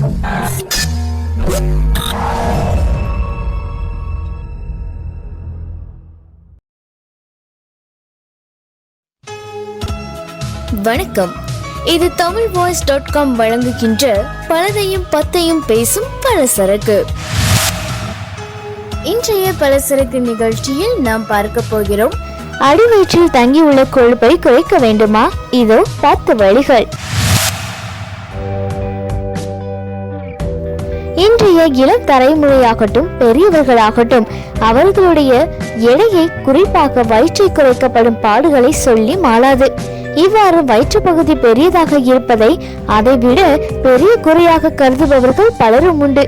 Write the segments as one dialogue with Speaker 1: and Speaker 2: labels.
Speaker 1: வணக்கம். இது Tamil voice dot com வழங்குகின்ற பலதையும் பத்தையும் பேசும் பலசரக்கு. இன்றைய பலசரக்கு நிகழ்ச்சியில் நாம் பார்க்க போகிறோம். அடிவயிற்றில் தங்கியுள்ள கொழுப்பை குறைக்க வேண்டுமா? இதோ பத்து வழிகள். நம்முடைய இளம் தலைமுறையாகட்டும் பெரியவர்களாகட்டும் அவர்களுடைய எடையை குறிப்பாக வயிற்றை குறைக்கப்படும் பாடுகளை சொல்லி மாளாது. இவ்வாறு வயிற்று பகுதி பெரியதாக இருப்பதை அதைவிட பெரிய குறையாக கருதுபவர்கள் பலரும் உண்டு.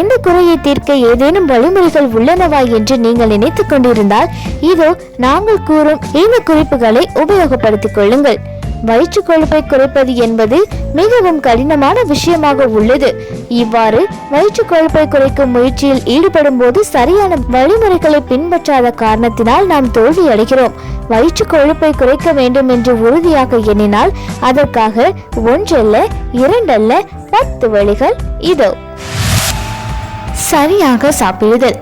Speaker 1: இந்த குறையை தீர்க்க ஏதேனும் வழிமுறைகள் உள்ளனவா என்று நீங்கள் நினைத்துக் கொண்டிருந்தால் இதோ நாங்கள் கூறும் இந்த குறிப்புகளை உபயோகப்படுத்திக் கொள்ளுங்கள். வயிற்று கொழுப்பை குறைப்பது என்பது மிகவும் கடினமான விஷயமாக உள்ளது. இவ்வாறு வயிற்று கொழுப்பை குறைக்கும் முயற்சியில் ஈடுபடும் போது சரியான வழிமுறைகளை பின்பற்றாத காரணத்தினால் நாம் தோல்வியடைகிறோம் வயிற்று கொழுப்பை குறைக்க வேண்டும் என்று உறுதியாக எண்ணினால் அதற்காக ஒன்றல்ல இரண்டல்ல பத்து வழிகள் இதோ. சரியாக சாப்பிடுதல்.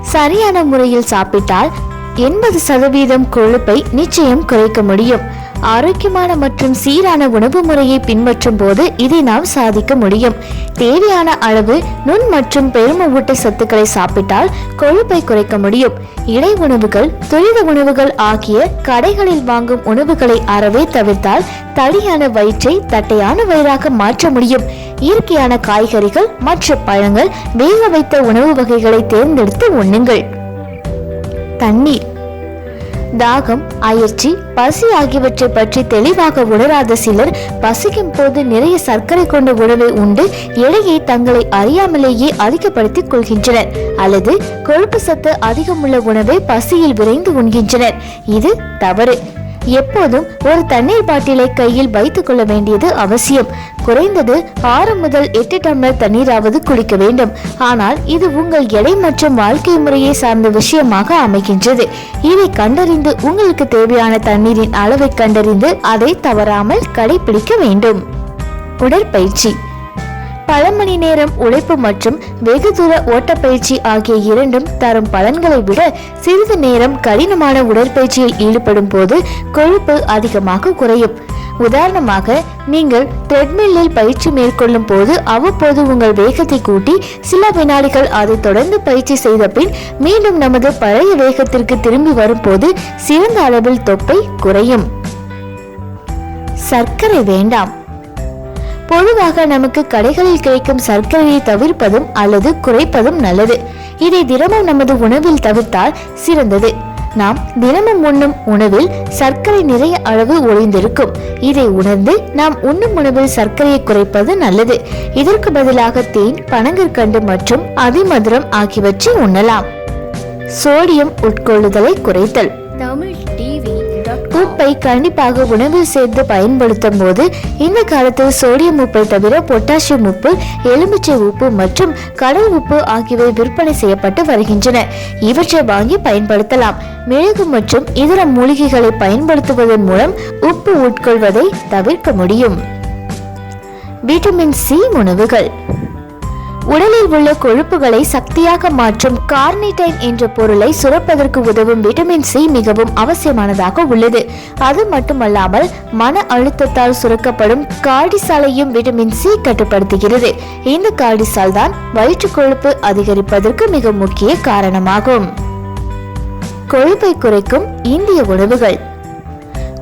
Speaker 1: சரியான முறையில் சாப்பிட்டால் எண்பது சதவீதம் கொழுப்பை நிச்சயம் குறைக்க முடியும். ஆரோக்கியமான மற்றும் சீரான உணவு முறையை பின்பற்றும் போது இதை நாம் சாதிக்க முடியும். தேவையான அளவு நுண் மற்றும் பெரும ஊட்டச்சத்துக்களை சாப்பிட்டால் கொழுப்பை குறைக்க முடியும். இடை உணவுகள் துரித உணவுகள் ஆகிய கடைகளில் வாங்கும் உணவுகளை அறவே தவிர்த்தால் தடியான வயிற்றை தட்டையான வயிறாக மாற்ற முடியும். இயற்கையான காய்கறிகள் மற்றும் பழங்கள் வேக வைத்த உணவு வகைகளை தேர்ந்தெடுத்து உண்ணுங்கள். தண்ணீர் தாகம் அயற்சி பசி ஆகியவற்றை பற்றி தெளிவாக உணராத சிலர் பசிக்கும் போது நிறைய சர்க்கரை கொண்ட உணவை உண்டு எடையை தங்களை அறியாமலேயே அதிகப்படுத்திக் கொள்கின்றனர் அல்லது கொழுப்பு சத்து அதிகமுள்ள உணவை பசியில் விரைந்து உண்கின்றனர். இது தவறு. எப்போதும் ஒரு தண்ணீர் பாட்டிலை கையில் வைத்துக் கொள்ள வேண்டியது அவசியம். குறைந்தது ஆறு முதல் எட்டு டம்ளர் தண்ணீராவது குடிக்க வேண்டும். ஆனால் இது உங்கள் எடை மற்றும் வாழ்க்கை முறையை சார்ந்த விஷயமாக அமைகின்றது. இதை கண்டறிந்து உங்களுக்கு தேவையான தண்ணீரின் அளவை கண்டறிந்து அதை தவறாமல் கடைபிடிக்க வேண்டும். உடற்பயிற்சி. பல மணி நேரம் உழைப்பு மற்றும் வெகு தூர ஓட்டப்பயிற்சி ஆகிய இரண்டும் தரும் பலன்களை விட சிறிது நேரம் கடினமான உடற்பயிற்சியில் ஈடுபடும் போது கொழுப்பு அதிகமாக குறையும். உதாரணமாக நீங்கள் த்ரெட்மில்லில் பயிற்சி மேற்கொள்ளும் போது அவ்வப்போது உங்கள் வேகத்தை கூட்டி சில வினாடிகள் அதை தொடர்ந்து பயிற்சி செய்த பின் மீண்டும் நமது பழைய வேகத்திற்கு திரும்பி வரும்போது சிறந்த அளவில் தொப்பை குறையும். சர்க்கரை வேண்டாம். பொதுவாக நமக்கு கடைகளில் கிடைக்கும் சர்க்கரையை தவிர்ப்பதும் அல்லது குறைப்பதும் நல்லது. இதை தினமும் நமது உணவில் தவிர்த்தால் சிறந்தது. நாம் தினமும் உண்ணும் உணவில் சர்க்கரை நிறைய அளவு ஒளிந்திருக்கும் இதை உணர்ந்து நாம் உண்ணும் உணவில் சர்க்கரையை குறைப்பது நல்லது. இதற்கு பதிலாக தேன் பனங்கற்கண்டு மற்றும் அதிமதுரம் ஆகியவற்றை உண்ணலாம். சோடியம் உட்கொள்ளுதலை குறைத்தல். உப்பை கண்டிப்பாக உணவில் சேர்த்து பயன்படுத்தும் போது இந்த காலத்தில் சோடியம் உப்பை தவிர பொட்டாசியம் உப்பு எலுமிச்சை உப்பு மற்றும் கடல் உப்பு ஆகியவை விற்பனை செய்யப்பட்டு வருகின்றன. இவற்றை வாங்கி பயன்படுத்தலாம். மிளகு மற்றும் இதர மூலிகைகளை பயன்படுத்துவதன் மூலம் உப்பு உட்கொள்வதை தவிர்க்க முடியும். விட்டமின் சி உணவுகள். உடலில் உள்ள கொழுப்புகளை சக்தியாக மாற்றும் கார்னிடைன் என்ற பொருளை சுரப்பதற்கு உதவும் விட்டமின் சி மிகவும் அவசியமானதாக உள்ளது. அது மட்டுமல்லாமல் மன அழுத்தத்தால் சுரக்கப்படும் கார்டிசாலையும் விட்டமின் சி கட்டுப்படுத்துகிறது. இந்த கார்டிசால் தான் வயிற்று கொழுப்பு அதிகரிப்பதற்கு மிக முக்கிய காரணமாகும். கொழுப்பை குறைக்கும் இந்திய உணவுகள்.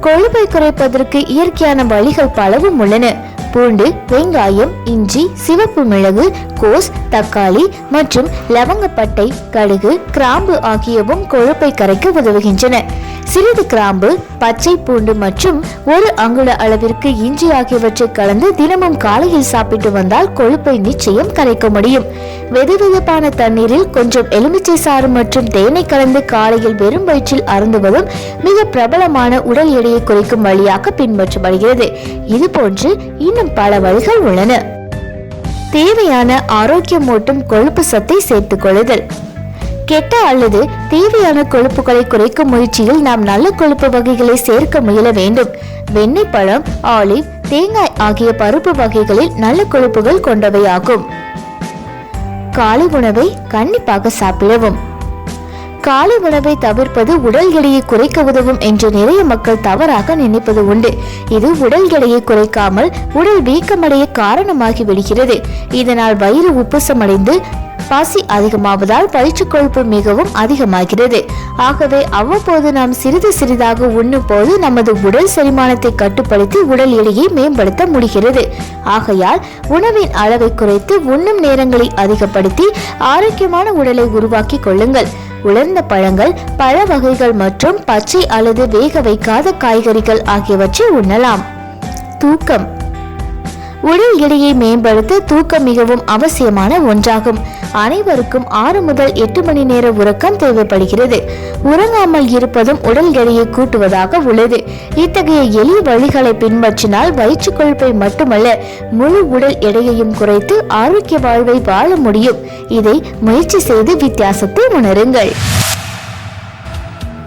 Speaker 1: கொழுப்பை குறைப்பதற்கு இயற்கையான வழிகள் பலவும் உள்ளன. பூண்டு வெங்காயம் இஞ்சி சிவப்பு மிளகு கோஸ் தக்காளி மற்றும் லவங்கப்பட்டை கடுகு கிராம்பு ஆகியவும் கொழுப்பை கரைக்க உதவுகின்றன. சிறிது கிராம்பு பச்சை பூண்டு மற்றும் ஒரு அங்குல அளவிற்கு இஞ்சி ஆகியவற்றை கலந்து தினமும் காலையில் சாப்பிட்டு வந்தால் கொழுப்பை நிச்சயம் கரைக்க முடியும். வெதுவெதுப்பான தண்ணீரில் கொஞ்சம் எலுமிச்சை சாறு மற்றும் தேனை கலந்து காலையில் வெறும் வயிற்றில் அருந்துவதும் மிக பிரபலமான உடல் எடையை குறைக்கும் வழியாக பின்பற்றப்படுகிறது. இது போன்று இன்னும் பல வழிகள் உள்ளன. தேவையான ஆரோக்கியமூட்டும் கொழுப்பு சத்தை சேர்த்துக் கொள்ளுதல். கெட்ட அல்லது தேவையான கொழுப்புகளை குறைக்கும் முயற்சியில் நாம் நல்ல கொழுப்பு வகைகளை சேர்க்க முயல வேண்டும். வெண்ணெய் பழம் ஆலிவ் தேங்காய் ஆகிய பருப்பு வகைகளில் நல்ல கொழுப்புகள் கொண்டவையாகும். காலை உணவை கண்டிப்பாக சாப்பிடவும். காலை உணவை தவிர்ப்பது உடல் எடையை குறைக்க உதவும் என்று நிறைய மக்கள் தவறாக நினைப்பது உண்டு. இது உடல் எடையை குறைக்காமல் உடல் வீக்கமடைய காரணமாகி விடுகிறது. இதனால் வயிறு உப்புசமடைந்து பசி அதிகமாவதால் வயிற்று கொழுப்பு மிகவும் அதிகமாகிறது. ஆகவே அவ்வப்போது நாம் சிறிது சிறிதாக உண்ணும் போது நமது உடல் செரிமானத்தை கட்டுப்படுத்தி உடல் எடையை மேம்படுத்த முடிகிறது. ஆகையால் உணவின் அளவை குறைத்து உண்ணும் நேரங்களை அதிகப்படுத்தி ஆரோக்கியமான உடலை உருவாக்கி கொள்ளுங்கள். உலர்ந்த பழங்கள் பழ வகைகள் மற்றும் பச்சை அல்லது வேக வைக்காத காய்கறிகள் ஆகியவற்றை உண்ணலாம். தூக்கம். உடல் எடையை மேம்படுத்த தூக்கம் மிகவும் அவசியமான ஒன்றாகும். அனைவருக்கும் ஆறு முதல் எட்டு மணி நேர உறக்கம் தேவைப்படுகிறது. உறங்காமல் இருப்பதும் உடல் எடையை கூட்டுவதாக உள்ளது. இத்தகைய எளிய வழிகளை பின்பற்றினால் வயிற்று கொழுப்பை மட்டுமல்ல முழு உடல் எடையையும் குறைத்து ஆரோக்கிய வாழ்வை வாழ முடியும். இதை முயற்சி செய்து வித்தியாசத்தை உணருங்கள்.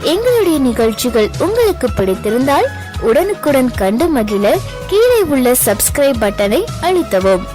Speaker 1: எங்களுடைய நிகழ்ச்சிகள் உங்களுக்கு பிடித்திருந்தால் உடனுக்குடன் கண்டு மகிழ கீழே உள்ள சப்ஸ்கிரைப் பட்டனை அழுத்தவும்.